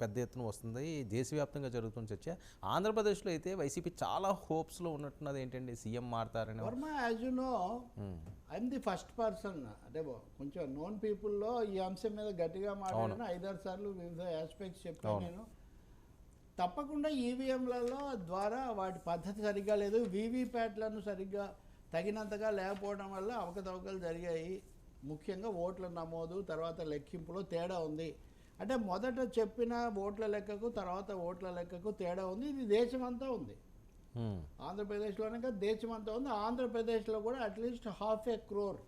పెద్ద ఎత్తున వస్తుంది. దేశవ్యాప్తంగా జరుగుతున్న చర్చ. ఆంధ్రప్రదేశ్లో అయితే వైసీపీ చాలా హోప్స్లో ఉన్నట్టున్నది ఏంటండి? CM మారుతారని. Varma as you know. I'm the first person అంటే బో- కొంచెం నోన్ పీపుల్లో ఈ అంశం మీద గట్టిగా మాట్లాడిన ఐదారు సార్లు వివిధ ఆస్పెక్ట్స్ చెప్పాను. నేను. తప్పకుండా ఈవీఎంలలో ద్వారా వాటి పద్ధతి సరిగ్గా లేదు. వీవీప్యాట్లను సరిగ్గా తగినంతగా లేకపోవడం వల్ల అవకతవకలు జరిగాయి. ముఖ్యంగా ఓట్ల నమోదు తర్వాత లెక్కింపులో తేడా ఉంది. అంటే మొదట చెప్పిన ఓట్ల లెక్కకు తర్వాత ఓట్ల లెక్కకు తేడా ఉంది. ఇది దేశమంతా ఉంది. ఆంధ్రప్రదేశ్లోనే కాదు దేశమంతా ఉంది. ఆంధ్రప్రదేశ్లో కూడా అట్లీస్ట్ హాఫ్ ఏ క్రోర్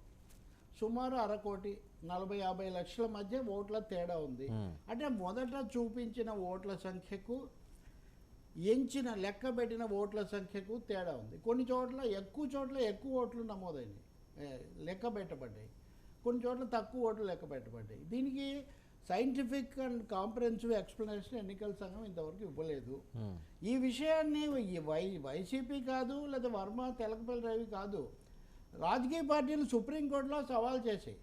సుమారు అరకోటి నలభై యాభై లక్షల మధ్య ఓట్ల తేడా ఉంది. అంటే మొదట చూపించిన ఓట్ల సంఖ్యకు ఎంచిన లెక్క పెట్టిన ఓట్ల సంఖ్యకు తేడా ఉంది. కొన్ని చోట్ల ఎక్కువ చోట్ల ఎక్కువ ఓట్లు నమోదైనవి ఏ, లెక్క పెట్టబడ్డాయి. కొన్ని చోట్ల తక్కువ ఓట్లు లెక్క పెట్టబడ్డాయి. దీనికి సైంటిఫిక్ అండ్ కాంప్రహెన్సివ్ ఎక్స్ప్లెనేషన్ ఎన్నికల సంఘం ఇంతవరకు ఇవ్వలేదు. మ్మ్. ఈ విషయాన్ని వై వైసీపీ కాదు లేదా వర్మ తెలకపల్లి రవి కాదు రాజకీయ పార్టీలు సుప్రీంకోర్టులో సవాల్ చేసాయి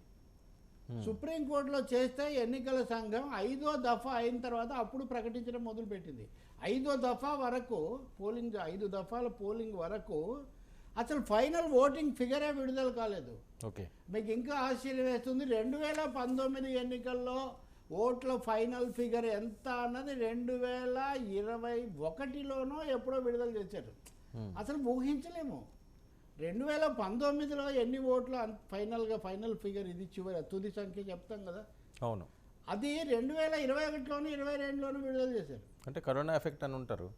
సుప్రీంకోర్టులో చేస్తే ఎన్నికల సంఘం ఐదో దఫా అయిన తర్వాత అప్పుడు ప్రకటించడం మొదలుపెట్టింది. ఐదో దఫా వరకు పోలింగ్ ఐదు దఫాల పోలింగ్ వరకు అసలు ఫైనల్ ఓటింగ్ ఫిగరే విడుదల కాలేదు. ఓకే. మీకు ఇంకా ఆశ్చర్యం వేస్తుంది రెండు వేల పంతొమ్మిది ఎన్నికల్లో ఓట్ల ఫైనల్ ఫిగర్ ఎంత అన్నది రెండు వేల ఇరవై ఒకటిలోనో ఎప్పుడో విడుదల చేశారు. అసలు ఊహించలేము. రెండు వేల పంతొమ్మిదిలో ఎన్ని ఓట్లు ఫైనల్గా ఫైనల్ ఫిగర్ ఇది చివరి తుది సంఖ్య చెప్తాం కదా? అవును. అది రెండు వేల ఇరవై ఒకటిలోను ఇరవై రెండులోనూ విడుదల చేశారు. అంటే కరోనా ఎఫెక్ట్ అని ఉంటారు.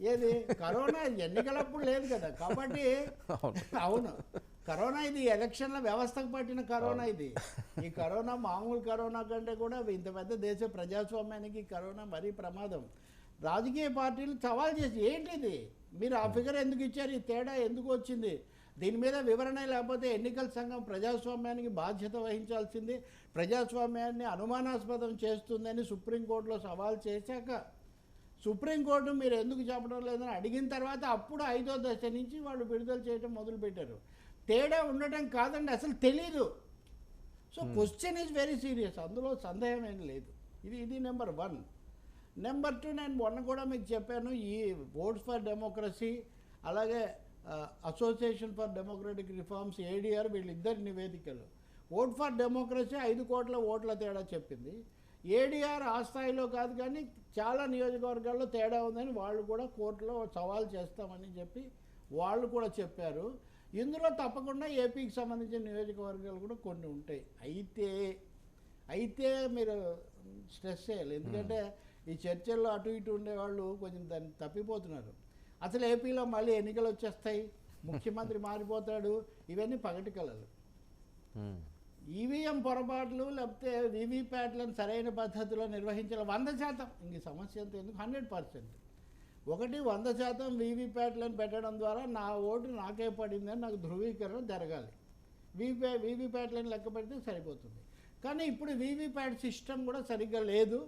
ఏది? కరోనా ఎన్నికలప్పుడు లేదు కదా. కాబట్టి అవును. కరోనా ఇది ఎలక్షన్ల వ్యవస్థకు పట్టిన కరోనా ఇది. ఈ కరోనా మామూలు కరోనా కంటే కూడా ఇంత పెద్ద దేశ ప్రజాస్వామ్యానికి కరోనా మరీ ప్రమాదం. రాజకీయ పార్టీలు సవాల్ చేసి ఏంటిది? మీరు ఆ ఫిగర్ ఎందుకు ఇచ్చారు? ఈ తేడా ఎందుకు వచ్చింది? దీని మీద వివరణ లేకపోతే ఎన్నికల సంఘం ప్రజాస్వామ్యానికి బాధ్యత వహించాల్సింది ప్రజాస్వామ్యాన్ని అనుమానాస్పదం చేస్తుందని సుప్రీంకోర్టులో సవాల్ చేశాక సుప్రీంకోర్టు మీరు ఎందుకు చెప్పడం లేదని అడిగిన తర్వాత అప్పుడు ఐదో దశ నుంచి వాళ్ళు విడుదల చేయడం మొదలుపెట్టారు. తేడా ఉండటం కాదండి అసలు తెలీదు. So question is very serious అందులో సందేహం ఏం లేదు. ఇది ఇది నెంబర్ వన్ నెంబర్ టూ నేను మొన్న కూడా మీకు చెప్పాను ఈ ఓట్స్ ఫర్ డెమోక్రసీ అలాగే association for democratic reforms ADR వీళ్ళిద్దరి నివేదికలు. ఓట్ ఫర్ డెమోక్రసీ ఐదు కోట్ల ఓట్ల తేడా చెప్పింది. ఏడిఆర్ ఆ స్థాయిలో కాదు కానీ చాలా నియోజకవర్గాల్లో తేడా ఉందని వాళ్ళు కూడా కోర్టులో సవాల్ చేస్తామని చెప్పి వాళ్ళు కూడా చెప్పారు. ఇందులో తప్పకుండా ఏపీకి సంబంధించిన నియోజకవర్గాలు కూడా కొన్ని ఉంటాయి. అయితే అయితే మీరు స్ట్రెస్ చేయాలి. ఎందుకంటే ఈ చర్చల్లో అటు ఇటు ఉండేవాళ్ళు కొంచెం దాన్ని తప్పిపోతున్నారు. అసలు ఏపీలో మళ్ళీ ఎన్నికలు వచ్చేస్తాయి? ముఖ్యమంత్రి మారిపోతాడు. ఇవన్నీ పగటి కళలు. ఈవీఎం పొరపాట్లు లేకపోతే వీవీప్యాట్లను సరైన పద్ధతిలో నిర్వహించాలి. వంద శాతం. ఇంక సమస్య అంత ఎందుకు? Hundred percent. ఒకటి వంద శాతం వీవీప్యాట్లను పెట్టడం ద్వారా నా ఓటు నాకే పడిందని నాకు ధృవీకరణ జరగాలి. వీవీ వీవీప్యాట్లను లెక్క పెడితే సరిపోతుంది. కానీ ఇప్పుడు వీవీప్యాట్ సిస్టమ్ కూడా సరిగ్గా లేదు.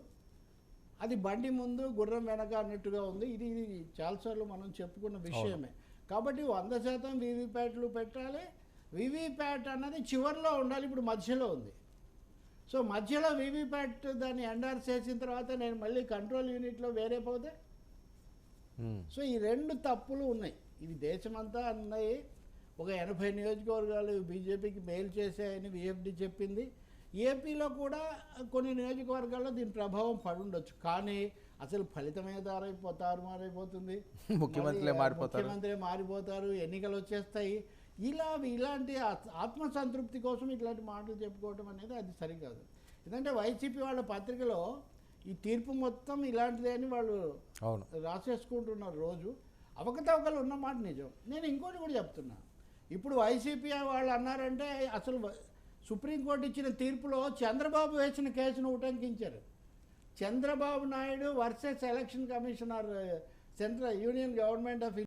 అది బండి ముందు గుర్రం వెనక అన్నట్టుగా ఉంది. ఇది ఇది చాలాసార్లు మనం చెప్పుకున్న విషయమే. కాబట్టి వంద శాతం వీవీప్యాట్లు పెట్టాలి. వీవీప్యాట్ అన్నది చివరిలో ఉండాలి. ఇప్పుడు మధ్యలో ఉంది. సో మధ్యలో వీవీప్యాట్ దాన్ని ఎండార్స్ చేసిన తర్వాత నేను మళ్ళీ కంట్రోల్ యూనిట్లో వేరే పోతే. సో ఈ రెండు తప్పులు ఉన్నాయి. ఇది దేశమంతా ఉన్నాయి ఒక ఎనభై నియోజకవర్గాలు బీజేపీకి మేలు చేశాయని విఎఫ్డి చెప్పింది. ఏపీలో కూడా కొన్ని నియోజకవర్గాల్లో దీని ప్రభావం పడుండొచ్చు. కానీ అసలు ఫలితమే దారైపోతారు మారైపోతుంది. మారిపోతారు. ముఖ్యమంత్రి మారిపోతారు. ఎన్నికలు వచ్చేస్తాయి. ఇలా ఇలాంటి ఆత్- ఆత్మసంతృప్తి కోసం ఇట్లాంటి మాటలు చెప్పుకోవడం అనేది అది సరికాదు. ఎందుకంటే వైసీపీ వాళ్ళ పత్రికలో ఈ తీర్పు మొత్తం ఇలాంటిదే అని వాళ్ళు అవును. రాసేసుకుంటున్నారు రోజు. అవకతవకలు ఉన్నమాట నిజం. నేను ఇంకోటి కూడా చెప్తున్నా. ఇప్పుడు వైసీపీ వాళ్ళు అన్నారంటే అసలు సుప్రీంకోర్టు ఇచ్చిన తీర్పులో చంద్రబాబు వేసిన కేసును ఉటంకించారు. Chandrababu Naidu versus election commissioner central union government of